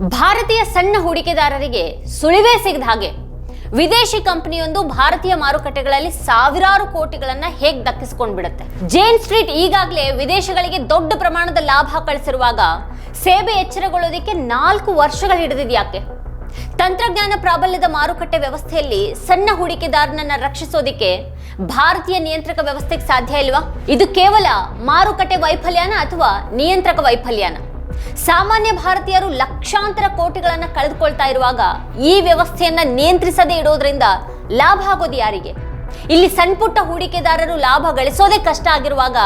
ಭಾರತೀಯ ಸಣ್ಣ ಹೂಡಿಕೆದಾರರಿಗೆ ಸುಳಿವೇ ಸಿಗದ ಹಾಗೆ ವಿದೇಶಿ ಕಂಪನಿಯೊಂದು ಭಾರತೀಯ ಮಾರುಕಟ್ಟೆಗಳಲ್ಲಿ ಸಾವಿರಾರು ಕೋಟಿಗಳನ್ನ ಹೇಗ್ ದಕ್ಕಿಸ್ಕೊಂಡ್ ಬಿಡುತ್ತೆ ಜೇನ್ ಸ್ಟ್ರೀಟ್ ಈಗಾಗಲೇ ವಿದೇಶಗಳಿಗೆ ದೊಡ್ಡ ಪ್ರಮಾಣದ ಲಾಭ ಕಳಿಸಿರುವಾಗ ಸೇಬೆ ಎಚ್ಚರಗೊಳ್ಳೋದಕ್ಕೆ ನಾಲ್ಕು ವರ್ಷಗಳು ಹಿಡಿದಿದ್ಯಾಕೆ ತಂತ್ರಜ್ಞಾನ ಪ್ರಾಬಲ್ಯದ ಮಾರುಕಟ್ಟೆ ವ್ಯವಸ್ಥೆಯಲ್ಲಿ ಸಣ್ಣ ಹೂಡಿಕೆದಾರನನ್ನ ರಕ್ಷಿಸೋದಿಕ್ಕೆ ಭಾರತೀಯ ನಿಯಂತ್ರಕ ವ್ಯವಸ್ಥೆಗೆ ಸಾಧ್ಯ ಇಲ್ವಾ? ಇದು ಕೇವಲ ಮಾರುಕಟ್ಟೆ ವೈಫಲ್ಯನ ಅಥವಾ ನಿಯಂತ್ರಕ ವೈಫಲ್ಯನ? ಸಾಮಾನ್ಯ ಭಾರತೀಯರು ಲಕ್ಷಾಂತರ ಕೋಟಿಗಳನ್ನು ಕಳೆದುಕೊಳ್ತಾ ಇರುವಾಗ ಈ ವ್ಯವಸ್ಥೆಯನ್ನ ನಿಯಂತ್ರಿಸದೇ ಇಡೋದ್ರಿಂದ ಲಾಭ ಆಗೋದು ಯಾರಿಗೆ? ಇಲ್ಲಿ ಸಣ್ಣ ಪುಟ್ಟ ಹೂಡಿಕೆದಾರರು ಲಾಭ ಗಳಿಸೋದೇ ಕಷ್ಟ ಆಗಿರುವಾಗ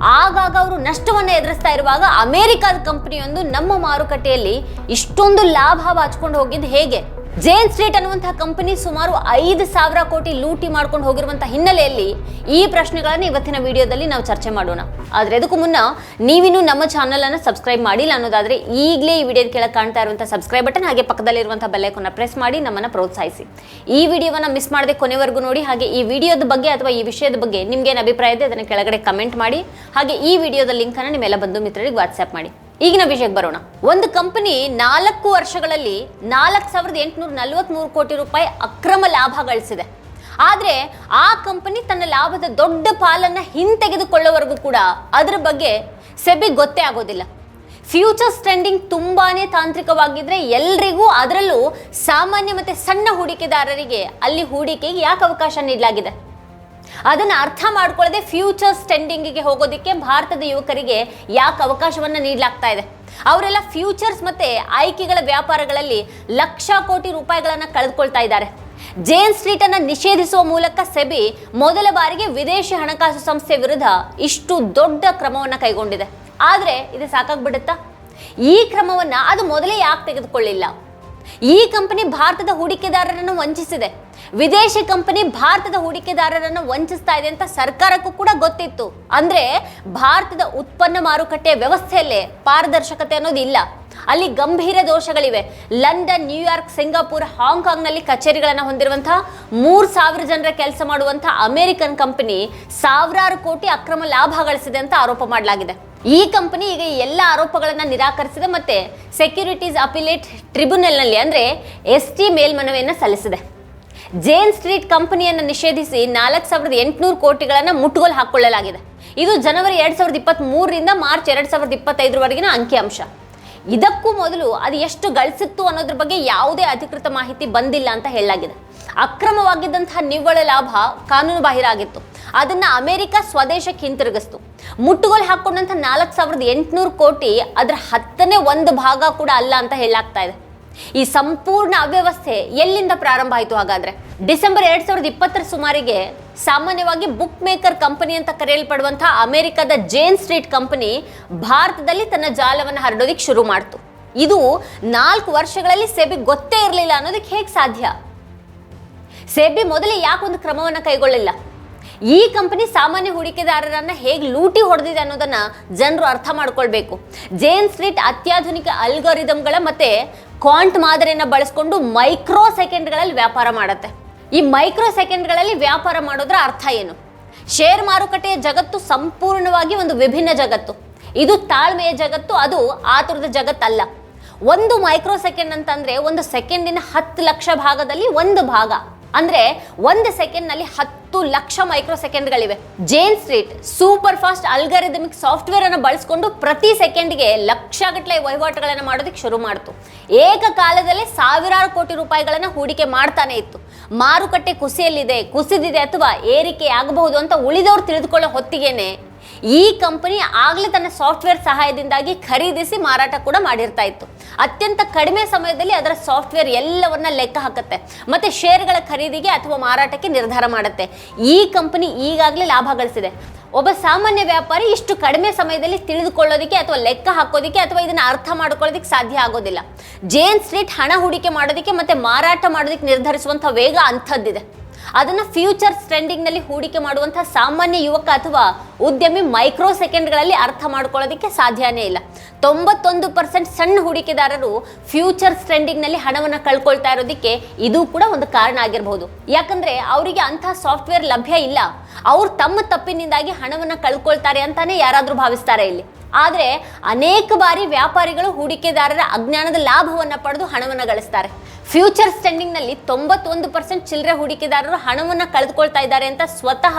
ಆಗಾಗ ಅವರು ನಷ್ಟವನ್ನು ಎದುರಿಸ್ತಾ ಇರುವಾಗ ಅಮೆರಿಕದ ಕಂಪನಿಯೊಂದು ನಮ್ಮ ಮಾರುಕಟ್ಟೆಯಲ್ಲಿ ಇಷ್ಟೊಂದು ಲಾಭ ಬಾಚ್ಕೊಂಡು ಹೋಗಿದ್ದು ಹೇಗೆ? ಜೇನ್ ಸ್ಟ್ರೀಟ್ ಅನ್ನುವಂತಹ ಕಂಪನಿ ಸುಮಾರು ಐದು ಸಾವಿರ ಕೋಟಿ ಲೂಟಿ ಮಾಡ್ಕೊಂಡು ಹೋಗಿರುವಂತಹ ಹಿನ್ನೆಲೆಯಲ್ಲಿ ಈ ಪ್ರಶ್ನೆಗಳನ್ನು ಇವತ್ತಿನ ವಿಡಿಯೋದಲ್ಲಿ ನಾವು ಚರ್ಚೆ ಮಾಡೋಣ. ಆದ್ರೆ ಅದಕ್ಕೂ ಮುನ್ನ ನೀವಿನ್ನೂ ನಮ್ಮ ಚಾನಲ್ ಅನ್ನು ಸಬ್ಸ್ಕ್ರೈಬ್ ಮಾಡಿಲ್ಲ ಅನ್ನೋದಾದ್ರೆ ಈಗಲೇ ಈ ವಿಡಿಯೋ ಕೆಳಗೆ ಕಾಣ್ತಾ ಇರುವಂತಹ ಸಬ್ಸ್ಕ್ರೈಬ್ ಬಟನ್ ಹಾಗೆ ಪಕ್ಕದಲ್ಲಿರುವಂತಹ ಬೆಲ್ಲೈಕನ್ನ ಪ್ರೆಸ್ ಮಾಡಿ ನಮ್ಮನ್ನ ಪ್ರೋತ್ಸಾಹಿಸಿ. ಈ ವಿಡಿಯೋವನ್ನ ಮಿಸ್ ಮಾಡದೆ ಕೊನೆವರೆಗೂ ನೋಡಿ, ಹಾಗೆ ಈ ವಿಡಿಯೋದ ಬಗ್ಗೆ ಅಥವಾ ಈ ವಿಷಯದ ಬಗ್ಗೆ ನಿಮ್ಗೆ ಏನು ಅಭಿಪ್ರಾಯ ಇದೆ ಅದನ್ನ ಕೆಳಗಡೆ ಕಮೆಂಟ್ ಮಾಡಿ, ಹಾಗೆ ಈ ವಿಡಿಯೋದ ಲಿಂಕ್ ಅನ್ನು ನಿಮ್ಮೆಲ್ಲ ಬಂಧು ಮಿತ್ರರಿಗೆ ವಾಟ್ಸ್ಆ್ಯಪ್ ಮಾಡಿ. ಈಗಿನ ವಿಷಯಕ್ಕೆ ಬರೋಣ. ಒಂದು ಕಂಪನಿ ನಾಲ್ಕು ವರ್ಷಗಳಲ್ಲಿ ನಾಲ್ಕು ಸಾವಿರದ ಎಂಟುನೂರ ನಲವತ್ಮೂರು ಕೋಟಿ ರೂಪಾಯಿ ಅಕ್ರಮ ಲಾಭ ಗಳಿಸಿದೆ. ಆದರೆ ಆ ಕಂಪನಿ ತನ್ನ ಲಾಭದ ದೊಡ್ಡ ಪಾಲನ್ನು ಹಿಂತೆಗೆದುಕೊಳ್ಳೋವರೆಗೂ ಕೂಡ ಅದರ ಬಗ್ಗೆ ಸೆಬಿ ಗೊತ್ತೇ ಆಗೋದಿಲ್ಲ. ಫ್ಯೂಚರ್ಸ್ ಟ್ರೆಂಡಿಂಗ್ ತುಂಬಾ ತಾಂತ್ರಿಕವಾಗಿದ್ದರೆ ಎಲ್ರಿಗೂ ಅದರಲ್ಲೂ ಸಾಮಾನ್ಯ ಮತ್ತು ಸಣ್ಣ ಹೂಡಿಕೆದಾರರಿಗೆ ಅಲ್ಲಿ ಹೂಡಿಕೆಗೆ ಯಾಕೆ ಅವಕಾಶ ನೀಡಲಾಗಿದೆ? ಅದನ್ನ ಅರ್ಥ ಮಾಡ್ಕೊಳ್ಳದೆ ಫ್ಯೂಚರ್ ಸ್ಟೆಂಡಿಂಗಿಗೆ ಹೋಗೋದಕ್ಕೆ ಭಾರತದ ಯುವಕರಿಗೆ ಯಾಕೆ ಅವಕಾಶವನ್ನು ನೀಡಲಾಗ್ತಾ ಇದೆ? ಅವರೆಲ್ಲ ಫ್ಯೂಚರ್ಸ್ ಮತ್ತು ಆಯ್ಕೆಗಳ ವ್ಯಾಪಾರಗಳಲ್ಲಿ ಲಕ್ಷ ಕೋಟಿ ರೂಪಾಯಿಗಳನ್ನು ಕಳೆದುಕೊಳ್ತಾ ಇದ್ದಾರೆ. ಜೇನ್ ಸ್ಟ್ರೀಟ್ ಅನ್ನು ನಿಷೇಧಿಸುವ ಮೂಲಕ ಸೆಬಿ ಮೊದಲ ಬಾರಿಗೆ ವಿದೇಶಿ ಹಣಕಾಸು ಸಂಸ್ಥೆ ವಿರುದ್ಧ ಇಷ್ಟು ದೊಡ್ಡ ಕ್ರಮವನ್ನ ಕೈಗೊಂಡಿದೆ. ಆದರೆ ಇದು ಸಾಕಾಗ್ಬಿಡುತ್ತಾ? ಈ ಕ್ರಮವನ್ನ ಅದು ಮೊದಲೇ ಯಾಕೆ ತೆಗೆದುಕೊಳ್ಳಿಲ್ಲ? ಈ ಕಂಪನಿ ಭಾರತದ ಹೂಡಿಕೆದಾರರನ್ನು ವಂಚಿಸಿದೆ. ವಿದೇಶಿ ಕಂಪನಿ ಭಾರತದ ಹೂಡಿಕೆದಾರರನ್ನು ವಂಚಿಸ್ತಾ ಇದೆ ಅಂತ ಸರ್ಕಾರಕ್ಕೂ ಕೂಡ ಗೊತ್ತಿತ್ತು. ಅಂದ್ರೆ ಭಾರತದ ಉತ್ಪನ್ನ ಮಾರುಕಟ್ಟೆ ವ್ಯವಸ್ಥೆಯಲ್ಲೇ ಪಾರದರ್ಶಕತೆ ಅನ್ನೋದು ಇಲ್ಲ. ಅಲ್ಲಿ ಗಂಭೀರ ದೋಷಗಳಿವೆ. ಲಂಡನ್ ನ್ಯೂಯಾರ್ಕ್ ಸಿಂಗಾಪುರ್, ಹಾಂಗ್ಕಾಂಗ್ನಲ್ಲಿ ಕಚೇರಿಗಳನ್ನು ಹೊಂದಿರುವಂತಹ ಮೂರ್ ಸಾವಿರ ಜನರ ಕೆಲಸ ಮಾಡುವಂತಹ ಅಮೆರಿಕನ್ ಕಂಪನಿ ಸಾವಿರಾರು ಕೋಟಿ ಅಕ್ರಮ ಲಾಭ ಗಳಿಸಿದೆ ಅಂತ ಆರೋಪ ಮಾಡಲಾಗಿದೆ. ಈ ಕಂಪನಿ ಈಗ ಎಲ್ಲ ಆರೋಪಗಳನ್ನು ನಿರಾಕರಿಸಿದೆ ಮತ್ತೆ ಸೆಕ್ಯೂರಿಟೀಸ್ ಅಪಿಲೇಟ್ ಟ್ರಿಬ್ಯುನಲ್ನಲ್ಲಿ ಅಂದ್ರೆ ಎಸ್ ಟಿ ಮೇಲ್ಮನವಿಯನ್ನು ಸಲ್ಲಿಸಿದೆ. ಜೇನ್ ಸ್ಟ್ರೀಟ್ ಕಂಪನಿಯನ್ನು ನಿಷೇಧಿಸಿ ನಾಲ್ಕು ಸಾವಿರದ ಎಂಟುನೂರು ಕೋಟಿಗಳನ್ನು ಮುಟ್ಟುಗೋಲು ಹಾಕೊಳ್ಳಲಾಗಿದೆ ಇದು ಜನವರಿ ಎರಡು ಸಾವಿರದ ಇಪ್ಪತ್ತ್ ಮೂರರಿಂದ ಮಾರ್ಚ್ ಎರಡು ಸಾವಿರದ ಇಪ್ಪತ್ತೈದರವರೆಗಿನ ಅಂಕಿಅಂಶ. ಇದಕ್ಕೂ ಮೊದಲು ಅದು ಎಷ್ಟು ಗಳಿಸಿತ್ತು ಅನ್ನೋದ್ರ ಬಗ್ಗೆ ಯಾವುದೇ ಅಧಿಕೃತ ಮಾಹಿತಿ ಬಂದಿಲ್ಲ ಅಂತ ಹೇಳಲಾಗಿದೆ. ಅಕ್ರಮವಾಗಿದ್ದಂತಹ ನಿವ್ವಳ ಲಾಭ ಕಾನೂನು ಬಾಹಿರ ಆಗಿತ್ತು. ಅದನ್ನ ಅಮೆರಿಕ ಸ್ವದೇಶಕ್ಕೆ ಹಿಂತಿರುಗಿಸ್ತು ಮುಟ್ಟುಗೋಲು ಹಾಕೊಂಡಂತ ನಾಲ್ಕು ಸಾವಿರದ ಎಂಟುನೂರು ಕೋಟಿ ಅದರ ಹತ್ತನೇ ಒಂದು ಭಾಗ ಕೂಡ ಅಲ್ಲ ಅಂತ ಹೇಳಾಗ್ತಾ ಇದೆ. ಈ ಸಂಪೂರ್ಣ ಅವ್ಯವಸ್ಥೆ ಎಲ್ಲಿಂದ ಪ್ರಾರಂಭ ಆಯಿತು ಹಾಗಾದ್ರೆ? ಡಿಸೆಂಬರ್ ಎರಡ್ ಸಾವಿರದ ಇಪ್ಪತ್ತರ ಸುಮಾರಿಗೆ ಸಾಮಾನ್ಯವಾಗಿ ಬುಕ್ ಮೇಕರ್ ಕಂಪನಿ ಅಂತ ಕರೆಯಲ್ಪಡುವಂತಹ ಅಮೆರಿಕದ ಜೇನ್ ಸ್ಟ್ರೀಟ್ ಕಂಪನಿ ಭಾರತದಲ್ಲಿ ತನ್ನ ಜಾಲವನ್ನು ಹರಡೋದಿಕ್ ಶುರು ಮಾಡ್ತು. ಇದು ನಾಲ್ಕು ವರ್ಷಗಳಲ್ಲಿ ಸೆಬಿ ಗೊತ್ತೇ ಇರಲಿಲ್ಲ ಅನ್ನೋದಕ್ಕೆ ಹೇಗೆ ಸಾಧ್ಯ? ಸೆಬಿ ಮೊದಲೇ ಯಾಕೊಂದು ಕ್ರಮವನ್ನು ಕೈಗೊಳ್ಳಿಲ್ಲ? ಈ ಕಂಪನಿ ಸಾಮಾನ್ಯ ಹೂಡಿಕೆದಾರರನ್ನ ಹೇಗೆ ಲೂಟಿ ಹೊಡೆದಿದೆ ಅನ್ನೋದನ್ನ ಜನರು ಅರ್ಥ ಮಾಡ್ಕೊಳ್ಬೇಕು. ಜೇನ್ ಸ್ಲಿಟ್ ಅತ್ಯಾಧುನಿಕ ಅಲ್ಗೋರಿದಮ್ಗಳ ಮತ್ತೆ ಕ್ವಾಂಟ್ ಮಾದರಿಯನ್ನ ಬಳಸ್ಕೊಂಡು ಮೈಕ್ರೋ ಸೆಕೆಂಡ್ಗಳಲ್ಲಿ ವ್ಯಾಪಾರ ಮಾಡುತ್ತೆ. ಈ ಮೈಕ್ರೋ ಸೆಕೆಂಡ್ಗಳಲ್ಲಿ ವ್ಯಾಪಾರ ಮಾಡೋದ್ರ ಅರ್ಥ ಏನು? ಶೇರ್ ಮಾರುಕಟ್ಟೆಯ ಜಗತ್ತು ಸಂಪೂರ್ಣವಾಗಿ ಒಂದು ವಿಭಿನ್ನ ಜಗತ್ತು. ಇದು ತಾಳ್ಮೆಯ ಜಗತ್ತು, ಅದು ಆತುರದ ಜಗತ್ತಲ್ಲ. ಒಂದು ಮೈಕ್ರೋ ಸೆಕೆಂಡ್ ಅಂತಂದ್ರೆ ಒಂದು ಸೆಕೆಂಡಿನ ಹತ್ತು ಲಕ್ಷ ಭಾಗದಲ್ಲಿ ಒಂದು ಭಾಗ. ಅಂದ್ರೆ ಒಂದು ಸೆಕೆಂಡ್ನಲ್ಲಿ ಹತ್ತು lakh micro ಸೆಕೆಂಡ್ಗಳಿವೆ Jane Street super fast algorithmic software ಅನ್ನು ಬಳಸಿಕೊಂಡು ಪ್ರತಿ ಸೆಕೆಂಡ್ಗೆ ಲಕ್ಷಗಟ್ಟಲೆ ವಹಿವಾಟುಗಳನ್ನು ಮಾಡೋದಕ್ಕೆ ಶುರು ಮಾಡಿತು. ಏಕಕಾಲದಲ್ಲಿ ಸಾವಿರಾರು ಕೋಟಿ ರೂಪಾಯಿಗಳನ್ನು ಹೂಡಿಕೆ ಮಾಡ್ತಾನೆ ಇತ್ತು. ಮಾರುಕಟ್ಟೆ ಕುಸಿಯಲ್ಲಿದೆ, ಕುಸಿದಿದೆ ಅಥವಾ ಏರಿಕೆ ಆಗಬಹುದು ಅಂತ ಉಳಿದವರು ತಿಳಿದುಕೊಳ್ಳೋ ಹೊತ್ತಿಗೆನೆ ಈ ಕಂಪನಿ ಆಗಲೇ ತನ್ನ ಸಾಫ್ಟ್ವೇರ್ ಸಹಾಯದಿಂದಾಗಿ ಖರೀದಿಸಿ ಮಾರಾಟ ಕೂಡ ಮಾಡಿರ್ತಾ ಇತ್ತು. ಅತ್ಯಂತ ಕಡಿಮೆ ಸಮಯದಲ್ಲಿ ಅದರ ಸಾಫ್ಟ್ವೇರ್ ಎಲ್ಲವನ್ನ ಲೆಕ್ಕ ಹಾಕುತ್ತೆ. ಮತ್ತೆ ಶೇರ್ಗಳ ಖರೀದಿಗೆ ಅಥವಾ ಮಾರಾಟಕ್ಕೆ ನಿರ್ಧಾರ ಮಾಡುತ್ತೆ. ಈ ಕಂಪನಿ ಈಗಾಗಲೇ ಲಾಭ ಗಳಿಸಿದೆ. ಒಬ್ಬ ಸಾಮಾನ್ಯ ವ್ಯಾಪಾರಿ ಇಷ್ಟು ಕಡಿಮೆ ಸಮಯದಲ್ಲಿ ತಿಳಿದುಕೊಳ್ಳೋದಕ್ಕೆ ಅಥವಾ ಲೆಕ್ಕ ಹಾಕೋದಕ್ಕೆ ಅಥವಾ ಇದನ್ನ ಅರ್ಥ ಮಾಡ್ಕೊಳ್ಳೋದಕ್ಕೆ ಸಾಧ್ಯ ಆಗೋದಿಲ್ಲ. ಜೇನ್ ಸ್ಟ್ರೀಟ್ ಹಣ ಹೂಡಿಕೆ ಮಾಡೋದಕ್ಕೆ ಮತ್ತೆ ಮಾರಾಟ ಮಾಡೋದಕ್ಕೆ ನಿರ್ಧರಿಸುವಂಥ ವೇಗ ಅಂಥದ್ದಿದೆ. ಅದನ್ನ ಫ್ಯೂಚರ್ಸ್ ಟ್ರೆಂಡಿಂಗ್ನಲ್ಲಿ ಹೂಡಿಕೆ ಮಾಡುವಂಥ ಸಾಮಾನ್ಯ ಯುವಕ ಅಥವಾ ಉದ್ಯಮಿ ಮೈಕ್ರೋ ಸೆಕೆಂಡ್ಗಳಲ್ಲಿ ಅರ್ಥ ಮಾಡ್ಕೊಳ್ಳೋದಕ್ಕೆ ಸಾಧ್ಯನೇ ಇಲ್ಲ. ತೊಂಬತ್ತೊಂದು ಪರ್ಸೆಂಟ್ ಸಣ್ಣ ಹೂಡಿಕೆದಾರರು ಫ್ಯೂಚರ್ಸ್ ಟ್ರೆಂಡಿಂಗ್ನಲ್ಲಿ ಹಣವನ್ನು ಕಳ್ಕೊಳ್ತಾ ಇರೋದಕ್ಕೆ ಇದು ಕೂಡ ಒಂದು ಕಾರಣ ಆಗಿರಬಹುದು ಯಾಕಂದ್ರೆ ಅವರಿಗೆ ಅಂತಹ ಸಾಫ್ಟ್ವೇರ್ ಲಭ್ಯ ಇಲ್ಲ. ಅವ್ರು ತಮ್ಮ ತಪ್ಪಿನಿಂದಾಗಿ ಹಣವನ್ನು ಕಳ್ಕೊಳ್ತಾರೆ ಅಂತಲೇ ಯಾರಾದರೂ ಭಾವಿಸ್ತಾರೆ ಇಲ್ಲಿ. ಆದರೆ ಅನೇಕ ಬಾರಿ ವ್ಯಾಪಾರಿಗಳು ಹೂಡಿಕೆದಾರರ ಅಜ್ಞಾನದ ಲಾಭವನ್ನು ಪಡೆದು ಹಣವನ್ನು ಗಳಿಸ್ತಾರೆ. ಫ್ಯೂಚರ್ ಸ್ಟೆಂಡಿಂಗ್ನಲ್ಲಿ ತೊಂಬತ್ತೊಂದು ಪರ್ಸೆಂಟ್ ಚಿಲ್ಲರೆ ಹೂಡಿಕೆದಾರರು ಹಣವನ್ನು ಕಳೆದುಕೊಳ್ತಾ ಇದ್ದಾರೆ ಅಂತ ಸ್ವತಃ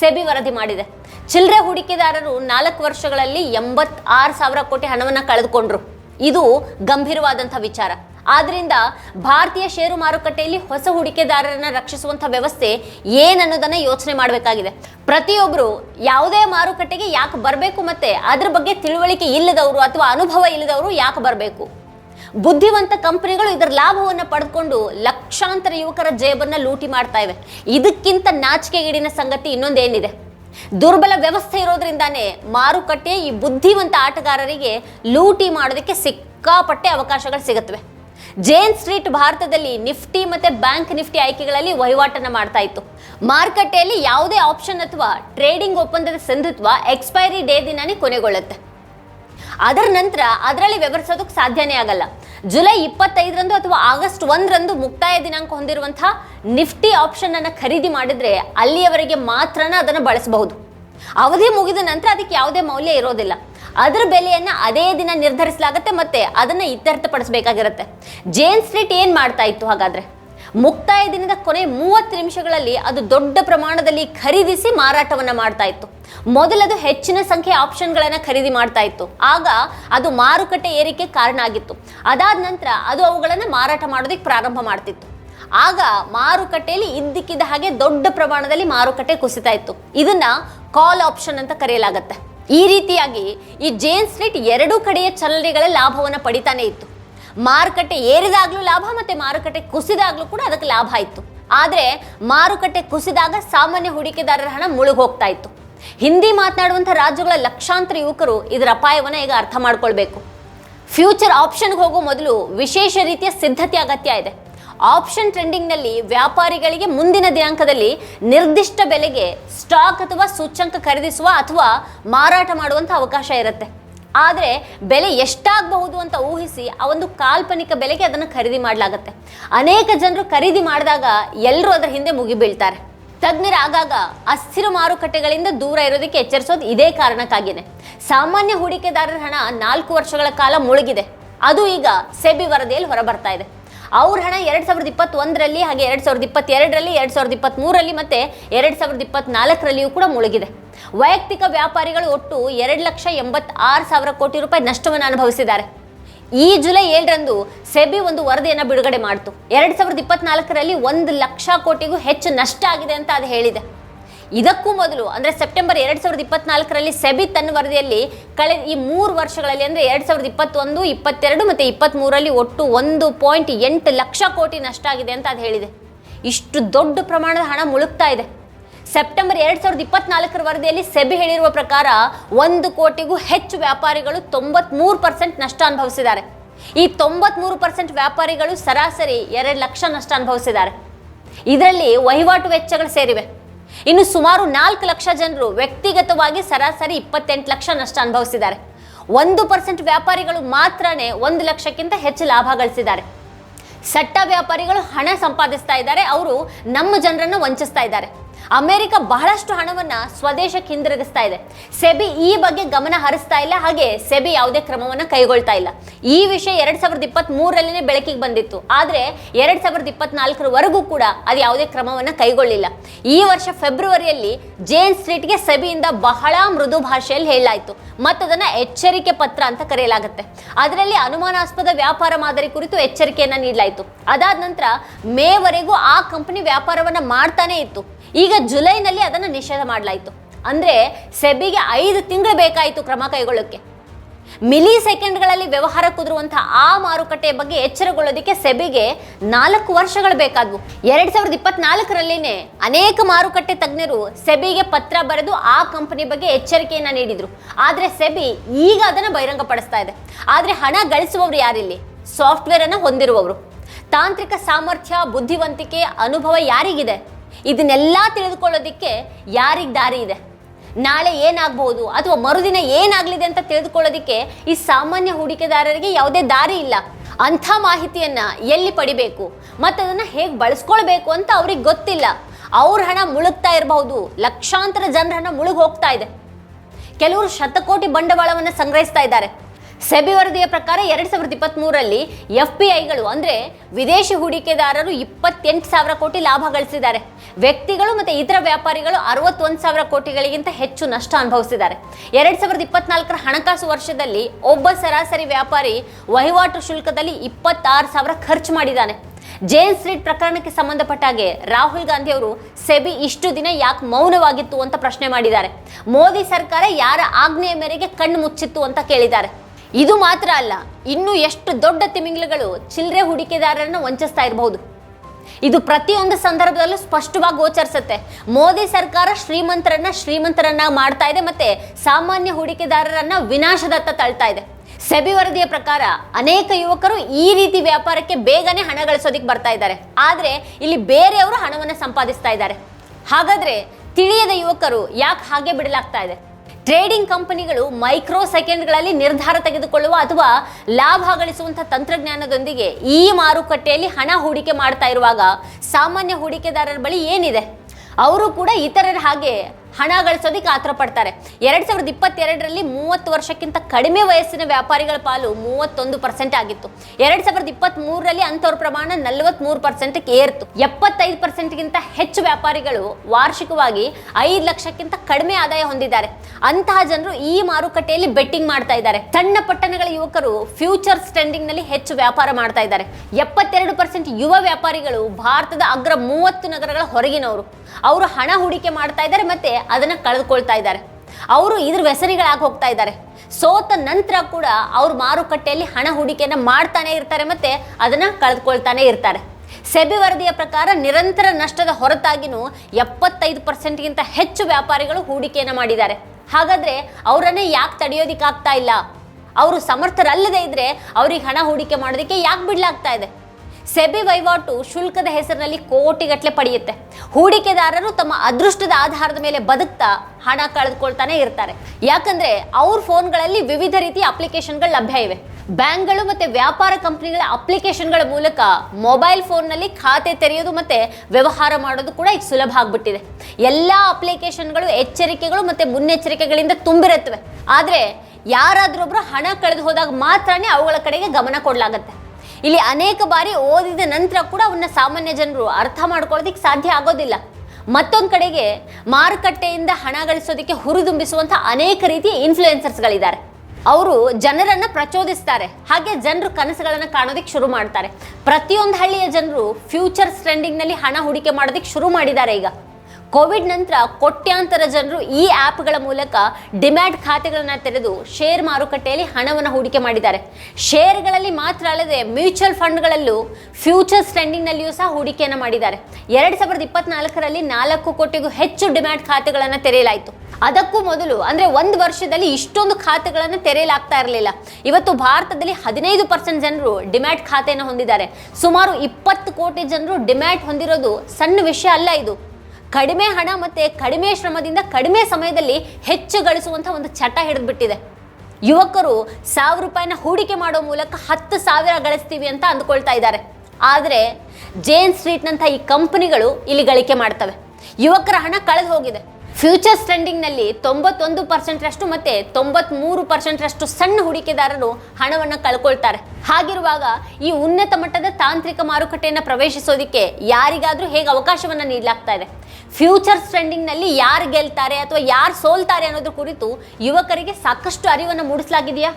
ಸೆಬಿ ವರದಿ ಮಾಡಿದೆ. ಚಿಲ್ಲರೆ ಹೂಡಿಕೆದಾರರು ನಾಲ್ಕು ವರ್ಷಗಳಲ್ಲಿ ಎಂಬತ್ತಾರು ಸಾವಿರ ಕೋಟಿ ಹಣವನ್ನು ಕಳೆದುಕೊಂಡ್ರು. ಇದು ಗಂಭೀರವಾದಂಥ ವಿಚಾರ. ಆದ್ರಿಂದ ಭಾರತೀಯ ಷೇರು ಮಾರುಕಟ್ಟೆಯಲ್ಲಿ ಹೊಸ ಹೂಡಿಕೆದಾರರನ್ನ ರಕ್ಷಿಸುವಂಥ ವ್ಯವಸ್ಥೆ ಏನನ್ನೋದನ್ನ ಯೋಚನೆ ಮಾಡಬೇಕಾಗಿದೆ. ಪ್ರತಿಯೊಬ್ಬರು ಯಾವುದೇ ಮಾರುಕಟ್ಟೆಗೆ ಯಾಕೆ ಬರಬೇಕು ಮತ್ತೆ ಅದ್ರ ಬಗ್ಗೆ ತಿಳುವಳಿಕೆ ಇಲ್ಲದವರು ಅಥವಾ ಅನುಭವ ಇಲ್ಲದವರು ಯಾಕೆ ಬರಬೇಕು? ಬುದ್ಧಿವಂತ ಕಂಪನಿಗಳು ಇದರ ಲಾಭವನ್ನು ಪಡೆದುಕೊಂಡು ಲಕ್ಷಾಂತರ ಯುವಕರ ಜೇಬನ್ನ ಲೂಟಿ ಮಾಡ್ತಾ ಇವೆ. ಇದಕ್ಕಿಂತ ನಾಚಿಕೆಗೇಡಿನ ಸಂಗತಿ ಇನ್ನೊಂದೇನಿದೆ. ದುರ್ಬಲ ವ್ಯವಸ್ಥೆ ಇರೋದ್ರಿಂದಾನೇ ಮಾರುಕಟ್ಟೆ ಈ ಬುದ್ಧಿವಂತ ಆಟಗಾರರಿಗೆ ಲೂಟಿ ಮಾಡೋದಕ್ಕೆ ಸಿಕ್ಕಾಪಟ್ಟೆ ಅವಕಾಶಗಳು ಸಿಗುತ್ತವೆ. ಜೇನ್ ಸ್ಟ್ರೀಟ್ ಭಾರತದಲ್ಲಿ ನಿಫ್ಟಿ ಮತ್ತೆ ಬ್ಯಾಂಕ್ ನಿಫ್ಟಿ ಆಯ್ಕೆಗಳಲ್ಲಿ ವಹಿವಾಟನ್ನು ಮಾಡ್ತಾ ಇತ್ತು. ಮಾರುಕಟ್ಟೆಯಲ್ಲಿ ಯಾವುದೇ ಆಪ್ಷನ್ ಅಥವಾ ಟ್ರೇಡಿಂಗ್ ಒಪ್ಪಂದದ ಸಿಂಧುತ್ವ ಎಕ್ಸ್ಪೈರಿ ಡೇ ದಿನನೇ ಕೊನೆಗೊಳ್ಳುತ್ತೆ. ಅದರ ನಂತರ ಅದರಲ್ಲಿ ವ್ಯವಹರಿಸೋದಕ್ಕೆ ಸಾಧ್ಯನೇ ಆಗಲ್ಲ. ಜುಲೈ ಇಪ್ಪತ್ತೈದರಂದು ಅಥವಾ ಆಗಸ್ಟ್ ಒಂದರಂದು ಮುಕ್ತಾಯ ದಿನಾಂಕ ಹೊಂದಿರುವಂತಹ ನಿಫ್ಟಿ ಆಪ್ಷನ್ ಅನ್ನು ಖರೀದಿ ಮಾಡಿದ್ರೆ ಅಲ್ಲಿಯವರೆಗೆ ಮಾತ್ರ ಅದನ್ನು ಬಳಸಬಹುದು. ಅವಧಿ ಮುಗಿದ ನಂತರ ಅದಕ್ಕೆ ಯಾವುದೇ ಮೌಲ್ಯ ಇರೋದಿಲ್ಲ. ಅದರ ಬೆಲೆಯನ್ನ ಅದೇ ದಿನ ನಿರ್ಧರಿಸಲಾಗುತ್ತೆ ಮತ್ತೆ ಅದನ್ನ ಇತ್ಯರ್ಥಪಡಿಸಬೇಕಾಗಿರುತ್ತೆ. ಜೇನ್ ಸ್ಟ್ರೀಟ್ ಏನ್ ಮಾಡ್ತಾ ಇತ್ತು ಹಾಗಾದ್ರೆ? ಮುಕ್ತಾಯ ದಿನದ ಕೊನೆ ಮೂವತ್ತು ನಿಮಿಷಗಳಲ್ಲಿ ಅದು ದೊಡ್ಡ ಪ್ರಮಾಣದಲ್ಲಿ ಖರೀದಿಸಿ ಮಾರಾಟವನ್ನ ಮಾಡ್ತಾ ಇತ್ತು. ಮೊದಲದು ಹೆಚ್ಚಿನ ಸಂಖ್ಯೆಯ ಆಪ್ಷನ್ಗಳನ್ನ ಖರೀದಿ ಮಾಡ್ತಾ ಇತ್ತು. ಆಗ ಅದು ಮಾರುಕಟ್ಟೆ ಏರಿಕೆ ಕಾರಣ ಆಗಿತ್ತು. ಅದಾದ ನಂತರ ಅದು ಅವುಗಳನ್ನು ಮಾರಾಟ ಮಾಡೋದಕ್ಕೆ ಪ್ರಾರಂಭ ಮಾಡ್ತಿತ್ತು. ಆಗ ಮಾರುಕಟ್ಟೆಯಲ್ಲಿ ಇದ್ದಕ್ಕಿದ್ದ ಹಾಗೆ ದೊಡ್ಡ ಪ್ರಮಾಣದಲ್ಲಿ ಮಾರುಕಟ್ಟೆ ಕುಸಿತಾ ಇತ್ತು. ಇದನ್ನ ಕಾಲ್ ಆಪ್ಷನ್ ಅಂತ ಕರೆಯಲಾಗತ್ತೆ. ಈ ರೀತಿಯಾಗಿ ಈ ಜೇನ್ ಸ್ಟ್ರೀಟ್ ಎರಡೂ ಕಡೆಯ ಚಲನೆಗಳ ಲಾಭವನ್ನು ಪಡಿತಾನೆ ಇತ್ತು. ಮಾರುಕಟ್ಟೆ ಏರಿದಾಗಲೂ ಲಾಭ ಮತ್ತೆ ಮಾರುಕಟ್ಟೆ ಕುಸಿದಾಗಲೂ ಕೂಡ ಅದಕ್ಕೆ ಲಾಭ ಇತ್ತು ಆದರೆ ಮಾರುಕಟ್ಟೆ ಕುಸಿದಾಗ ಸಾಮಾನ್ಯ ಹೂಡಿಕೆದಾರರ ಹಣ ಮುಳುಗೋಗ್ತಾ ಇತ್ತು. ಹಿಂದಿ ಮಾತನಾಡುವಂಥ ರಾಜ್ಯಗಳ ಲಕ್ಷಾಂತರ ಯುವಕರು ಇದರ ಅಪಾಯವನ್ನು ಈಗ ಅರ್ಥ ಮಾಡ್ಕೊಳ್ಬೇಕು. ಫ್ಯೂಚರ್ ಆಪ್ಷನ್ಗೆ ಹೋಗೋ ಮೊದಲು ವಿಶೇಷ ರೀತಿಯ ಸಿದ್ಧತೆ ಅಗತ್ಯ ಇದೆ. ಆಪ್ಷನ್ ಟ್ರೆಂಡಿಂಗ್ನಲ್ಲಿ ವ್ಯಾಪಾರಿಗಳಿಗೆ ಮುಂದಿನ ದಿನಾಂಕದಲ್ಲಿ ನಿರ್ದಿಷ್ಟ ಬೆಲೆಗೆ ಸ್ಟಾಕ್ ಅಥವಾ ಸೂಚ್ಯಂಕ ಖರೀದಿಸುವ ಅಥವಾ ಮಾರಾಟ ಮಾಡುವಂಥ ಅವಕಾಶ ಇರುತ್ತೆ. ಆದರೆ ಬೆಲೆ ಎಷ್ಟಾಗಬಹುದು ಅಂತ ಊಹಿಸಿ ಆ ಒಂದು ಕಾಲ್ಪನಿಕ ಬೆಲೆಗೆ ಅದನ್ನು ಖರೀದಿ ಮಾಡಲಾಗುತ್ತೆ. ಅನೇಕ ಜನರು ಖರೀದಿ ಮಾಡಿದಾಗ ಎಲ್ಲರೂ ಅದರ ಹಿಂದೆ ಮುಗಿಬೀಳ್ತಾರೆ ತಜ್ಞರ ಆಗಾಗ ಅಸ್ಥಿರ ಮಾರುಕಟ್ಟೆಗಳಿಂದ ದೂರ ಇರೋದಕ್ಕೆ ಎಚ್ಚರಿಸೋದು ಇದೇ ಕಾರಣಕ್ಕಾಗಿದೆ ಸಾಮಾನ್ಯ ಹೂಡಿಕೆದಾರರ ಹಣ ನಾಲ್ಕು ವರ್ಷಗಳ ಕಾಲ ಮುಳುಗಿದೆ. ಅದು ಈಗ ಸೆಬಿ ವರದಿಯಲ್ಲಿ ಹೊರಬರ್ತಾ ಇದೆ. ಅವ್ರ ಹಣ ಎರಡ್ ಸಾವಿರದ ಇಪ್ಪತ್ತೊಂದರಲ್ಲಿ ಹಾಗೆ ಎರಡ್ ಸಾವಿರದ ಇಪ್ಪತ್ತೆರಡರಲ್ಲಿ, ಎರಡ್ ಸಾವಿರದ ಇಪ್ಪತ್ತ್ಮೂರರಲ್ಲಿ ಮತ್ತೆ ಎರಡ್ ಸಾವಿರದ ಇಪ್ಪತ್ನಾಲ್ಕರಲ್ಲಿಯೂ ಕೂಡ ಮುಳುಗಿದೆ. ವೈಯಕ್ತಿಕ ವ್ಯಾಪಾರಿಗಳು ಒಟ್ಟು ಎರಡು ಲಕ್ಷ ಎಂಬತ್ತಾರು ಸಾವಿರ ಕೋಟಿ ರೂಪಾಯಿ ನಷ್ಟವನ್ನು ಅನುಭವಿಸಿದ್ದಾರೆ. ಈ ಜುಲೈ ಏಳರಂದು ಸೆಬಿ ಒಂದು ವರದಿಯನ್ನು ಬಿಡುಗಡೆ ಮಾಡಿತು. ಎರಡ್ ಸಾವಿರದ ಇಪ್ಪತ್ನಾಲ್ಕರಲ್ಲಿ ಒಂದು ಲಕ್ಷ ಕೋಟಿಗೂ ಹೆಚ್ಚು ನಷ್ಟ ಆಗಿದೆ ಅಂತ ಅದು ಹೇಳಿದೆ. ಇದಕ್ಕೂ ಮೊದಲು, ಅಂದರೆ ಸೆಪ್ಟೆಂಬರ್ ಎರಡು ಸಾವಿರದ ಇಪ್ಪತ್ನಾಲ್ಕರಲ್ಲಿ ಸೆಬಿ ತನ್ನ ವರದಿಯಲ್ಲಿ ಕಳೆದ ಈ ಮೂರು ವರ್ಷಗಳಲ್ಲಿ ಅಂದರೆ ಎರಡು ಸಾವಿರದ ಇಪ್ಪತ್ತೊಂದು, ಇಪ್ಪತ್ತೆರಡು ಮತ್ತು ಇಪ್ಪತ್ತ್ಮೂರಲ್ಲಿ ಒಟ್ಟು ಒಂದು ಪಾಯಿಂಟ್ ಎಂಟು ಲಕ್ಷ ಕೋಟಿ ನಷ್ಟ ಆಗಿದೆ ಅಂತ ಅದು ಹೇಳಿದೆ. ಇಷ್ಟು ದೊಡ್ಡ ಪ್ರಮಾಣದ ಹಣ ಮುಳುಗ್ತಾ ಇದೆ. ಸೆಪ್ಟೆಂಬರ್ ಎರಡು ಸಾವಿರದ ಇಪ್ಪತ್ನಾಲ್ಕರ ವರದಿಯಲ್ಲಿ ಸೆಬಿ ಹೇಳಿರುವ ಪ್ರಕಾರ ಒಂದು ಕೋಟಿಗೂ ಹೆಚ್ಚು ವ್ಯಾಪಾರಿಗಳು ತೊಂಬತ್ಮೂರು ಪರ್ಸೆಂಟ್ ನಷ್ಟ ಅನುಭವಿಸಿದ್ದಾರೆ. ಈ ತೊಂಬತ್ಮೂರು ಪರ್ಸೆಂಟ್ ವ್ಯಾಪಾರಿಗಳು ಸರಾಸರಿ ಎರಡು ಲಕ್ಷ ನಷ್ಟ ಅನುಭವಿಸಿದ್ದಾರೆ. ಇದರಲ್ಲಿ ವಹಿವಾಟು ವೆಚ್ಚಗಳು ಸೇರಿವೆ. ಇನ್ನು ಸುಮಾರು ನಾಲ್ಕು ಲಕ್ಷ ಜನರು ವ್ಯಕ್ತಿಗತವಾಗಿ ಸರಾಸರಿ ಇಪ್ಪತ್ತೆಂಟು ಲಕ್ಷ ನಷ್ಟ ಅನುಭವಿಸಿದ್ದಾರೆ. ಒಂದು ಪರ್ಸೆಂಟ್ ವ್ಯಾಪಾರಿಗಳು ಮಾತ್ರನೇ ಒಂದು ಲಕ್ಷಕ್ಕಿಂತ ಹೆಚ್ಚು ಲಾಭ ಗಳಿಸಿದ್ದಾರೆ. ಸಟ್ಟ ವ್ಯಾಪಾರಿಗಳು ಹಣ ಸಂಪಾದಿಸ್ತಾ ಇದ್ದಾರೆ, ಅವರು ನಮ್ಮ ಜನರನ್ನು ವಂಚಿಸ್ತಾ ಇದ್ದಾರೆ. ಅಮೆರಿಕ ಬಹಳಷ್ಟು ಹಣವನ್ನ ಸ್ವದೇಶಕ್ಕೆ ಹಿಂದಿರುಗಿಸ್ತಾ ಇದೆ. ಸೆಬಿ ಈ ಬಗ್ಗೆ ಗಮನ ಹರಿಸ್ತಾ ಇಲ್ಲ, ಹಾಗೆ ಸೆಬಿ ಯಾವುದೇ ಕ್ರಮವನ್ನ ಕೈಗೊಳ್ತಾ ಇಲ್ಲ. ಈ ವಿಷಯ ಎರಡ್ ಸಾವಿರದ ಇಪ್ಪತ್ತ್ ಬೆಳಕಿಗೆ ಬಂದಿತ್ತು. ಆದ್ರೆ ಎರಡ್ ಸಾವಿರದ ಇಪ್ಪತ್ನಾಲ್ಕರವರೆಗೂ ಕೂಡ ಅದು ಯಾವುದೇ ಕ್ರಮವನ್ನ ಕೈಗೊಳ್ಳಿಲ್ಲ. ಈ ವರ್ಷ ಫೆಬ್ರವರಿಯಲ್ಲಿ ಜೇನ್ ಸ್ಟ್ರೀಟ್ಗೆ ಸೆಬಿಯಿಂದ ಬಹಳ ಮೃದು ಭಾಷೆಯಲ್ಲಿ ಹೇಳಲಾಯಿತು. ಮತ್ತದನ್ನ ಎಚ್ಚರಿಕೆ ಪತ್ರ ಅಂತ ಕರೆಯಲಾಗುತ್ತೆ. ಅದರಲ್ಲಿ ಅನುಮಾನಾಸ್ಪದ ವ್ಯಾಪಾರ ಮಾದರಿ ಕುರಿತು ಎಚ್ಚರಿಕೆಯನ್ನ ನೀಡಲಾಯಿತು. ಅದಾದ ನಂತರ ಮೇವರೆಗೂ ಆ ಕಂಪನಿ ವ್ಯಾಪಾರವನ್ನ ಮಾಡ್ತಾನೆ ಇತ್ತು. ಈಗ ಜುಲೈನಲ್ಲಿ ಅದನ್ನು ನಿಷೇಧ ಮಾಡಲಾಯಿತು. ಅಂದರೆ ಸೆಬಿಗೆ ಐದು ತಿಂಗಳು ಬೇಕಾಯಿತು ಕ್ರಮ ಕೈಗೊಳ್ಳೋಕ್ಕೆ ಮಿಲಿ ಸೆಕೆಂಡ್ಗಳಲ್ಲಿ ವ್ಯವಹಾರ ಕುದುರುವಂತಹ ಆ ಮಾರುಕಟ್ಟೆಯ ಬಗ್ಗೆ ಎಚ್ಚರಗೊಳ್ಳೋದಕ್ಕೆ ಸೆಬಿಗೆ ನಾಲ್ಕು ವರ್ಷಗಳು ಬೇಕಾದವು. ಎರಡು ಸಾವಿರದ ಇಪ್ಪತ್ನಾಲ್ಕರಲ್ಲಿನೇ ಅನೇಕ ಮಾರುಕಟ್ಟೆ ತಜ್ಞರು ಸೆಬಿಗೆ ಪತ್ರ ಬರೆದು ಆ ಕಂಪನಿ ಬಗ್ಗೆ ಎಚ್ಚರಿಕೆಯನ್ನು ನೀಡಿದರು. ಆದರೆ ಸೆಬಿ ಈಗ ಅದನ್ನು ಬಹಿರಂಗಪಡಿಸ್ತಾ ಇದೆ. ಆದರೆ ಹಣ ಗಳಿಸುವವರು ಯಾರಿಲ್ಲಿ? ಸಾಫ್ಟ್ವೇರನ್ನು ಹೊಂದಿರುವವರು. ತಾಂತ್ರಿಕ ಸಾಮರ್ಥ್ಯ, ಬುದ್ಧಿವಂತಿಕೆ, ಅನುಭವ ಯಾರಿಗಿದೆ? ಇದನ್ನೆಲ್ಲ ತಿಳಿದುಕೊಳ್ಳೋದಿಕ್ಕೆ ಯಾರಿಗೆ ದಾರಿ ಇದೆ? ನಾಳೆ ಏನಾಗ್ಬೋದು? ಅಥವಾ ಮರುದಿನ ಏನಾಗಲಿದೆ ಅಂತ ತಿಳಿದುಕೊಳ್ಳೋದಕ್ಕೆ ಈ ಸಾಮಾನ್ಯ ಹೂಡಿಕೆದಾರರಿಗೆ ಯಾವುದೇ ದಾರಿ ಇಲ್ಲ. ಅಂಥ ಮಾಹಿತಿಯನ್ನು ಎಲ್ಲಿ ಪಡಿಬೇಕು? ಮತ್ತು ಅದನ್ನು ಹೇಗೆ ಬಳಸ್ಕೊಳ್ಬೇಕು ಅಂತ ಅವ್ರಿಗೆ ಗೊತ್ತಿಲ್ಲ. ಅವ್ರ ಹಣ ಮುಳುಗ್ತಾ ಇರಬಹುದು. ಲಕ್ಷಾಂತರ ಜನರ ಹಣ ಮುಳುಗ್ ಹೋಗ್ತಾ ಇದೆ. ಕೆಲವರು ಶತಕೋಟಿ ಬಂಡವಾಳವನ್ನು ಸಂಗ್ರಹಿಸ್ತಾ ಇದ್ದಾರೆ. ಸೆಬಿ ವರದಿಯ ಪ್ರಕಾರ ಎರಡು ಸಾವಿರದ ಇಪ್ಪತ್ತ್ ಮೂರರಲ್ಲಿ ಎಫ್ ಪಿ ಐಗಳು ಅಂದರೆ ವಿದೇಶಿ ಹೂಡಿಕೆದಾರರು ಇಪ್ಪತ್ತೆಂಟು ಸಾವಿರ ಕೋಟಿ ಲಾಭ ಗಳಿಸಿದ್ದಾರೆ. ವ್ಯಕ್ತಿಗಳು ಮತ್ತು ಇತರ ವ್ಯಾಪಾರಿಗಳು ಅರವತ್ತೊಂದು ಸಾವಿರ ಕೋಟಿಗಳಿಗಿಂತ ಹೆಚ್ಚು ನಷ್ಟ ಅನುಭವಿಸಿದ್ದಾರೆ. ಎರಡು ಸಾವಿರದ ಇಪ್ಪತ್ನಾಲ್ಕರ ಹಣಕಾಸು ವರ್ಷದಲ್ಲಿ ಒಬ್ಬ ಸರಾಸರಿ ವ್ಯಾಪಾರಿ ವಹಿವಾಟು ಶುಲ್ಕದಲ್ಲಿ ಇಪ್ಪತ್ತಾರು ಸಾವಿರ ಖರ್ಚು ಮಾಡಿದ್ದಾನೆ. ಜೇನ್ ಸ್ಟ್ರೀಟ್ ಪ್ರಕರಣಕ್ಕೆ ಸಂಬಂಧಪಟ್ಟ ಹಾಗೆ ರಾಹುಲ್ ಗಾಂಧಿ ಅವರು ಸೆಬಿ ಇಷ್ಟು ದಿನ ಯಾಕೆ ಮೌನವಾಗಿತ್ತು ಅಂತ ಪ್ರಶ್ನೆ ಮಾಡಿದ್ದಾರೆ. ಮೋದಿ ಸರ್ಕಾರ ಯಾರ ಆಜ್ಞೆಯ ಮೇರೆಗೆ ಕಣ್ಣು ಮುಚ್ಚಿತ್ತು ಅಂತ ಕೇಳಿದ್ದಾರೆ. ಇದು ಮಾತ್ರ ಅಲ್ಲ, ಇನ್ನೂ ಎಷ್ಟು ದೊಡ್ಡ ತಿಮಿಂಗ್ಲಗಳು ಚಿಲ್ಲರೆ ಹೂಡಿಕೆದಾರರನ್ನು ವಂಚಿಸ್ತಾ ಇರಬಹುದು. ಇದು ಪ್ರತಿಯೊಂದು ಸಂದರ್ಭದಲ್ಲೂ ಸ್ಪಷ್ಟವಾಗಿ ಗೋಚರಿಸುತ್ತೆ. ಮೋದಿ ಸರ್ಕಾರ ಶ್ರೀಮಂತರನ್ನ ಶ್ರೀಮಂತರನ್ನ ಮಾಡ್ತಾ ಇದೆ ಮತ್ತೆ ಸಾಮಾನ್ಯ ಹೂಡಿಕೆದಾರರನ್ನ ವಿನಾಶದತ್ತ ತಳ್ತಾ ಇದೆ. ಸೆಬಿ ವರದಿಯ ಪ್ರಕಾರ ಅನೇಕ ಯುವಕರು ಈ ರೀತಿ ವ್ಯಾಪಾರಕ್ಕೆ ಬೇಗನೆ ಹಣ ಗಳಿಸೋದಿಕ್ ಬರ್ತಾ ಇದ್ದಾರೆ. ಆದ್ರೆ ಇಲ್ಲಿ ಬೇರೆಯವರು ಹಣವನ್ನು ಸಂಪಾದಿಸ್ತಾ ಇದ್ದಾರೆ. ಹಾಗಾದ್ರೆ ತಿಳಿಯದ ಯುವಕರು ಯಾಕೆ ಹಾಗೆ ಬಿಡಲಾಗ್ತಾ ಇದೆ? ಟ್ರೇಡಿಂಗ್ ಕಂಪನಿಗಳು ಮೈಕ್ರೋ ಸೆಕೆಂಡ್ಗಳಲ್ಲಿ ನಿರ್ಧಾರ ತೆಗೆದುಕೊಳ್ಳುವ ಅಥವಾ ಲಾಭ ಗಳಿಸುವಂತಹ ತಂತ್ರಜ್ಞಾನದೊಂದಿಗೆ ಈ ಮಾರುಕಟ್ಟೆಯಲ್ಲಿ ಹಣ ಹೂಡಿಕೆ ಮಾಡ್ತಾ ಇರುವಾಗ ಸಾಮಾನ್ಯ ಹೂಡಿಕೆದಾರರ ಬಳಿ ಏನಿದೆ? ಅವರು ಕೂಡ ಇತರರ ಹಾಗೆ ಹಣ ಗಳಿಸೋದಕ್ಕೆ ಆತರ ಪಡ್ತಾರೆ ಎರಡ್ ಸಾವಿರದ ಇಪ್ಪತ್ತೆರಡರಲ್ಲಿ ಮೂವತ್ತು ವರ್ಷಕ್ಕಿಂತ ಕಡಿಮೆ ವಯಸ್ಸಿನ ವ್ಯಾಪಾರಿಗಳ ಪಾಲು ಮೂವತ್ತೊಂದು ಪರ್ಸೆಂಟ್ ಆಗಿತ್ತು. ಎರಡ್ ಸಾವಿರದ ಇಪ್ಪತ್ತ್ ಮೂರರಲ್ಲಿ ಅಂಥವ್ರ ಪ್ರಮಾಣ ನಲವತ್ಮೂರು ಪರ್ಸೆಂಟ್ಗೆ ಏರ್ತು. ಎಪ್ಪತ್ತೈದು ಪರ್ಸೆಂಟ್ಗಿಂತ ಹೆಚ್ಚು ವ್ಯಾಪಾರಿಗಳು ವಾರ್ಷಿಕವಾಗಿ ಐದು ಲಕ್ಷಕ್ಕಿಂತ ಕಡಿಮೆ ಆದಾಯ ಹೊಂದಿದ್ದಾರೆ. ಅಂತಹ ಜನರು ಈ ಮಾರುಕಟ್ಟೆಯಲ್ಲಿ ಬೆಟ್ಟಿಂಗ್ ಮಾಡ್ತಾ ಇದ್ದಾರೆ. ಸಣ್ಣ ಪಟ್ಟಣಗಳ ಯುವಕರು ಫ್ಯೂಚರ್ ಟ್ರೆಂಡಿಂಗ್ನಲ್ಲಿ ಹೆಚ್ಚು ವ್ಯಾಪಾರ ಮಾಡ್ತಾ ಇದ್ದಾರೆ. ಎಪ್ಪತ್ತೆರಡು ಪರ್ಸೆಂಟ್ ಯುವ ವ್ಯಾಪಾರಿಗಳು ಭಾರತದ ಅಗ್ರ ಮೂವತ್ತು ನಗರಗಳ ಹೊರಗಿನವರು. ಅವರು ಹಣ ಹೂಡಿಕೆ ಮಾಡ್ತಾ ಇದ್ದಾರೆ ಮತ್ತೆ ಅದನ್ನ ಕಳೆದುಕೊಳ್ತಾ ಇದ್ದಾರೆ. ಅವರು ಇದ್ರ ವ್ಯಸನಿಗಳಾಗಿ ಹೋಗ್ತಾ ಇದ್ದಾರೆ. ಸೋತ ನಂತರ ಕೂಡ ಅವ್ರ ಮಾರುಕಟ್ಟೆಯಲ್ಲಿ ಹಣ ಹೂಡಿಕೆಯನ್ನು ಮಾಡ್ತಾನೆ ಇರ್ತಾರೆ ಮತ್ತೆ ಅದನ್ನ ಕಳೆದುಕೊಳ್ತಾನೆ ಇರ್ತಾರೆ. ಸೆಬಿ ವರದಿಯ ಪ್ರಕಾರ ನಿರಂತರ ನಷ್ಟದ ಹೊರತಾಗಿನೂ ಎಪ್ಪತ್ತೈದು ಪರ್ಸೆಂಟ್ಗಿಂತ ಹೆಚ್ಚು ವ್ಯಾಪಾರಿಗಳು ಹೂಡಿಕೆಯನ್ನು ಮಾಡಿದ್ದಾರೆ. ಹಾಗಾದ್ರೆ ಅವರನ್ನೇ ಯಾಕೆ ತಡೆಯೋದಿಕ್ಕಾಗ್ತಾ ಇಲ್ಲ? ಅವರು ಸಮರ್ಥರಲ್ಲದೆ ಇದ್ದರೆ ಅವ್ರಿಗೆ ಹಣ ಹೂಡಿಕೆ ಮಾಡೋದಕ್ಕೆ ಯಾಕೆ ಬಿಡ್ಲಾಗ್ತಾ ಇದೆ? ಸೆಬಿ ವಹಿವಾಟು ಶುಲ್ಕದ ಹೆಸರಿನಲ್ಲಿ ಕೋಟಿಗಟ್ಟಲೆ ಪಡೆಯುತ್ತೆ. ಹೂಡಿಕೆದಾರರು ತಮ್ಮ ಅದೃಷ್ಟದ ಆಧಾರದ ಮೇಲೆ ಬದುಕ್ತಾ ಹಣ ಕಳೆದುಕೊಳ್ತಾನೆ ಇರ್ತಾರೆ. ಯಾಕಂದ್ರೆ ಅವ್ರ ಫೋನ್ಗಳಲ್ಲಿ ವಿವಿಧ ರೀತಿಯ ಅಪ್ಲಿಕೇಶನ್ಗಳು ಲಭ್ಯ ಇವೆ. ಬ್ಯಾಂಕ್ಗಳು ಮತ್ತೆ ವ್ಯಾಪಾರ ಕಂಪನಿಗಳ ಅಪ್ಲಿಕೇಶನ್ಗಳ ಮೂಲಕ ಮೊಬೈಲ್ ಫೋನ್ನಲ್ಲಿ ಖಾತೆ ತೆರೆಯೋದು ಮತ್ತೆ ವ್ಯವಹಾರ ಮಾಡೋದು ಕೂಡ ಈಗ ಸುಲಭ ಆಗ್ಬಿಟ್ಟಿದೆ. ಎಲ್ಲ ಅಪ್ಲಿಕೇಶನ್ಗಳು ಎಚ್ಚರಿಕೆಗಳು ಮತ್ತೆ ಮುನ್ನೆಚ್ಚರಿಕೆಗಳಿಂದ ತುಂಬಿರುತ್ತವೆ. ಆದ್ರೆ ಯಾರಾದ್ರೊಬ್ಬರು ಹಣ ಕಳೆದು ಹೋದಾಗ ಮಾತ್ರನೇ ಅವುಗಳ ಕಡೆಗೆ ಗಮನ ಕೊಡಲಾಗತ್ತೆ. ಇಲ್ಲಿ ಅನೇಕ ಬಾರಿ ಓದಿದ ನಂತರ ಕೂಡ ಅವನ್ನ ಸಾಮಾನ್ಯ ಜನರು ಅರ್ಥ ಮಾಡ್ಕೊಳ್ಳೋದಕ್ಕೆ ಸಾಧ್ಯ ಆಗೋದಿಲ್ಲ. ಮತ್ತೊಂದು ಕಡೆಗೆ ಮಾರುಕಟ್ಟೆಯಿಂದ ಹಣ ಗಳಿಸೋದಕ್ಕೆ ಹುರಿದುಂಬಿಸುವಂಥ ಅನೇಕ ರೀತಿಯ ಇನ್ಫ್ಲೂಯೆನ್ಸರ್ಸ್ಗಳಿದ್ದಾರೆ ಅವರು ಜನರನ್ನು ಪ್ರಚೋದಿಸ್ತಾರೆ. ಹಾಗೆ ಜನರು ಕನಸುಗಳನ್ನು ಕಾಣೋದಕ್ಕೆ ಶುರು ಮಾಡ್ತಾರೆ. ಪ್ರತಿಯೊಂದು ಹಳ್ಳಿಯ ಜನರು ಫ್ಯೂಚರ್ಸ್ ಟ್ರೆಂಡಿಂಗ್ನಲ್ಲಿ ಹಣ ಹೂಡಿಕೆ ಮಾಡೋದಕ್ಕೆ ಶುರು ಮಾಡಿದ್ದಾರೆ ಈಗ. ಕೋವಿಡ್ ನಂತರ ಕೋಟ್ಯಾಂತರ ಜನರು ಈ ಆ್ಯಪ್ಗಳ ಮೂಲಕ ಡಿಮ್ಯಾಟ್ ಖಾತೆಗಳನ್ನು ತೆರೆದು ಶೇರ್ ಮಾರುಕಟ್ಟೆಯಲ್ಲಿ ಹಣವನ್ನು ಹೂಡಿಕೆ ಮಾಡಿದ್ದಾರೆ. ಶೇರ್ಗಳಲ್ಲಿ ಮಾತ್ರ ಅಲ್ಲದೆ ಮ್ಯೂಚುವಲ್ ಫಂಡ್ಗಳಲ್ಲೂ ಫ್ಯೂಚರ್ಸ್ ಟ್ರೆಂಡಿಂಗ್ನಲ್ಲಿಯೂ ಸಹ ಹೂಡಿಕೆಯನ್ನು ಮಾಡಿದ್ದಾರೆ. ಎರಡು ಸಾವಿರದ ಇಪ್ಪತ್ನಾಲ್ಕರಲ್ಲಿ ನಾಲ್ಕು ಕೋಟಿಗೂ ಹೆಚ್ಚು ಡಿಮ್ಯಾಟ್ ಖಾತೆಗಳನ್ನು ತೆರೆಯಲಾಯಿತು. ಅದಕ್ಕೂ ಮೊದಲು ಅಂದರೆ ಒಂದು ವರ್ಷದಲ್ಲಿ ಇಷ್ಟೊಂದು ಖಾತೆಗಳನ್ನು ತೆರೆಯಲಾಗ್ತಾ ಇರಲಿಲ್ಲ. ಇವತ್ತು ಭಾರತದಲ್ಲಿ ಹದಿನೈದು ಪರ್ಸೆಂಟ್ ಜನರು ಡಿಮ್ಯಾಟ್ ಖಾತೆಯನ್ನು ಹೊಂದಿದ್ದಾರೆ. ಸುಮಾರು ಇಪ್ಪತ್ತು ಕೋಟಿ ಜನರು ಡಿಮ್ಯಾಟ್ ಹೊಂದಿರೋದು ಸಣ್ಣ ವಿಷಯ ಅಲ್ಲ ಇದು. ಕಡಿಮೆ ಹಣ ಮತ್ತೆ ಕಡಿಮೆ ಶ್ರಮದಿಂದ ಕಡಿಮೆ ಸಮಯದಲ್ಲಿ ಹೆಚ್ಚು ಗಳಿಸುವಂಥ ಒಂದು ಚಟ ಹಿಡಿದ್ಬಿಟ್ಟಿದೆ. ಯುವಕರು ಸಾವಿರ ರೂಪಾಯಿನ ಹೂಡಿಕೆ ಮಾಡೋ ಮೂಲಕ ಹತ್ತು ಸಾವಿರ ಗಳಿಸ್ತೀವಿ ಅಂತ ಅಂದ್ಕೊಳ್ತಾ ಇದ್ದಾರೆ. ಆದರೆ ಜೇನ್ ಸ್ಟ್ರೀಟ್ನಂಥ ಈ ಕಂಪನಿಗಳು ಇಲ್ಲಿ ಗಳಿಕೆ ಮಾಡ್ತವೆ. ಯುವಕರ ಹಣ ಕಳೆದು ಹೋಗಿದೆ. ಫ್ಯೂಚರ್ಸ್ ಟ್ರೆಂಡಿಂಗ್ನಲ್ಲಿ ತೊಂಬತ್ತೊಂದು ಪರ್ಸೆಂಟ್ರಷ್ಟು ಮತ್ತೆ ತೊಂಬತ್ಮೂರು ಪರ್ಸೆಂಟ್ರಷ್ಟು ಸಣ್ಣ ಹೂಡಿಕೆದಾರರು ಹಣವನ್ನು ಕಳ್ಕೊಳ್ತಾರೆ. ಹಾಗಿರುವಾಗ ಈ ಉನ್ನತ ಮಟ್ಟದ ತಾಂತ್ರಿಕ ಮಾರುಕಟ್ಟೆಯನ್ನು ಪ್ರವೇಶಿಸೋದಕ್ಕೆ ಯಾರಿಗಾದರೂ ಹೇಗೆ ಅವಕಾಶವನ್ನು ನೀಡಲಾಗ್ತಾ ಇದೆ? ಫ್ಯೂಚರ್ಸ್ ಟ್ರೆಂಡಿಂಗ್ನಲ್ಲಿ ಯಾರು ಗೆಲ್ತಾರೆ ಅಥವಾ ಯಾರು ಸೋಲ್ತಾರೆ ಅನ್ನೋದ್ರ ಕುರಿತು ಯುವಕರಿಗೆ ಸಾಕಷ್ಟು ಅರಿವನ್ನು ಮೂಡಿಸಲಾಗಿದೆಯಾ?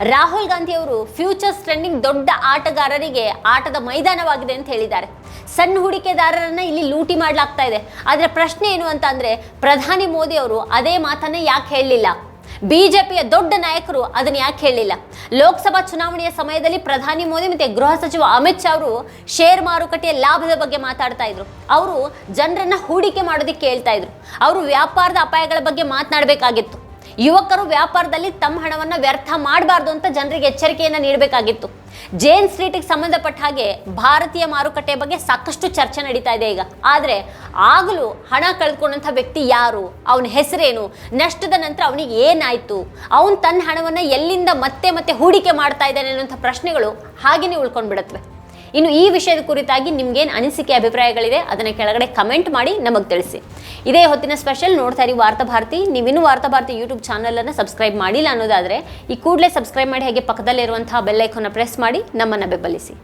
ರಾಹುಲ್ ಗಾಂಧಿ ಅವರು ಫ್ಯೂಚರ್ಸ್ ಟ್ರೆಂಡಿಂಗ್ ದೊಡ್ಡ ಆಟಗಾರರಿಗೆ ಆಟದ ಮೈದಾನವಾಗಿದೆ ಅಂತ ಹೇಳಿದ್ದಾರೆ. ಸಣ್ಣ ಹೂಡಿಕೆದಾರರನ್ನ ಇಲ್ಲಿ ಲೂಟಿ ಮಾಡಲಾಗ್ತಾ ಇದೆ. ಆದರೆ ಪ್ರಶ್ನೆ ಏನು ಅಂತ ಪ್ರಧಾನಿ ಮೋದಿ ಅವರು ಅದೇ ಮಾತನ್ನ ಯಾಕೆ ಹೇಳಲಿಲ್ಲ? ಬಿಜೆಪಿಯ ದೊಡ್ಡ ನಾಯಕರು ಅದನ್ನ ಯಾಕೆ ಹೇಳಲಿಲ್ಲ? ಲೋಕಸಭಾ ಚುನಾವಣೆಯ ಸಮಯದಲ್ಲಿ ಪ್ರಧಾನಿ ಮೋದಿ ಮತ್ತೆ ಗೃಹ ಸಚಿವ ಅಮಿತ್ ಶಾ ಅವರು ಶೇರ್ ಮಾರುಕಟ್ಟೆಯ ಲಾಭದ ಬಗ್ಗೆ ಮಾತಾಡ್ತಾ ಇದ್ರು. ಅವರು ಜನರನ್ನ ಹೂಡಿಕೆ ಮಾಡೋದಕ್ಕೆ ಹೇಳ್ತಾ ಇದ್ರು. ಅವರು ವ್ಯಾಪಾರದ ಅಪಾಯಗಳ ಬಗ್ಗೆ ಮಾತನಾಡಬೇಕಾಗಿತ್ತು. ಯುವಕರು ವ್ಯಾಪಾರದಲ್ಲಿ ತಮ್ಮ ಹಣವನ್ನು ವ್ಯರ್ಥ ಮಾಡಬಾರ್ದು ಅಂತ ಜನರಿಗೆ ಎಚ್ಚರಿಕೆಯನ್ನು ನೀಡಬೇಕಾಗಿತ್ತು. ಜೇನ್ ಸ್ಟ್ರೀಟಿಗೆ ಸಂಬಂಧಪಟ್ಟ ಹಾಗೆ ಭಾರತೀಯ ಮಾರುಕಟ್ಟೆ ಬಗ್ಗೆ ಸಾಕಷ್ಟು ಚರ್ಚೆ ನಡೀತಾ ಇದೆ ಈಗ. ಆದರೆ ಆಗಲೂ ಹಣ ಕಳೆದುಕೊಂಡಂಥ ವ್ಯಕ್ತಿ ಯಾರು? ಅವನ ಹೆಸರೇನು? ನಷ್ಟದ ನಂತರ ಅವನಿಗೆ ಏನಾಯಿತು? ಅವನು ತನ್ನ ಹಣವನ್ನು ಎಲ್ಲಿಂದ ಮತ್ತೆ ಮತ್ತೆ ಹೂಡಿಕೆ ಮಾಡ್ತಾ ಇದ್ದಾನೆ ಅನ್ನೋಂಥ ಪ್ರಶ್ನೆಗಳು ಹಾಗೆಯೇ ಉಳ್ಕೊಂಡ್ಬಿಡತ್ವೆ. ಇನ್ನು ಈ ವಿಷಯದ ಕುರಿತಾಗಿ ನಿಮ್ಗೇನು ಅನಿಸಿಕೆ, ಅಭಿಪ್ರಾಯಗಳಿದೆ, ಅದನ್ನ ಕೆಳಗಡೆ ಕಮೆಂಟ್ ಮಾಡಿ ನಮಗೆ ತಿಳಿಸಿ. ಇದೇ ಹೊತ್ತಿನ ಸ್ಪೆಷಲ್ ನೋಡ್ತಾ ಇರಿ ವಾರ್ತಾ ಭಾರತಿ. ನೀವಿನ್ನೂ ವಾರ್ತಾ ಭಾರತಿ ಯೂಟ್ಯೂಬ್ ಚಾನಲನ್ನು ಸಬ್ಸ್ಕ್ರೈಬ್ ಮಾಡಿಲ್ಲ ಅನ್ನೋದಾದರೆ, ಈ ಕೂಡಲೇ ಸಬ್ಸ್ಕ್ರೈಬ್ ಮಾಡಿ, ಹಾಗೆ ಪಕ್ಕದಲ್ಲಿರುವಂತಹ ಬೆಲ್ ಐಕಾನ್ನ ಪ್ರೆಸ್ ಮಾಡಿ ನಮ್ಮನ್ನ ಬೆಂಬಲಿಸಿ.